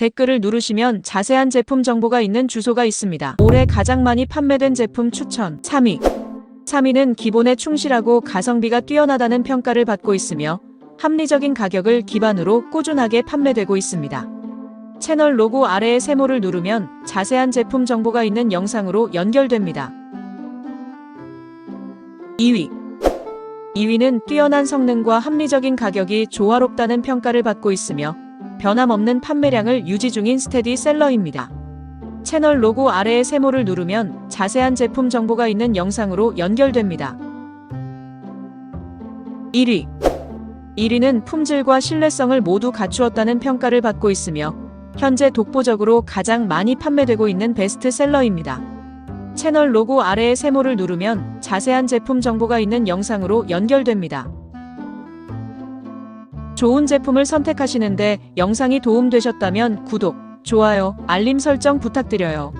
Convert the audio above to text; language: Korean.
댓글을 누르시면 자세한 제품 정보가 있는 주소가 있습니다. 올해 가장 많이 판매된 제품 추천 3위 3위는 기본에 충실하고 가성비가 뛰어나다는 평가를 받고 있으며 합리적인 가격을 기반으로 꾸준하게 판매되고 있습니다. 채널 로고 아래의 세모를 누르면 자세한 제품 정보가 있는 영상으로 연결됩니다. 2위 2위는 뛰어난 성능과 합리적인 가격이 조화롭다는 평가를 받고 있으며 변함없는 판매량을 유지 중인 스테디 셀러입니다. 채널 로고 아래의 세모를 누르면 자세한 제품 정보가 있는 영상으로 연결됩니다. 1위 1위는 품질과 신뢰성을 모두 갖추었다는 평가를 받고 있으며 현재 독보적으로 가장 많이 판매되고 있는 베스트셀러입니다. 채널 로고 아래의 세모를 누르면 자세한 제품 정보가 있는 영상으로 연결됩니다. 좋은 제품을 선택하시는데 영상이 도움되셨다면 구독, 좋아요, 알림 설정 부탁드려요.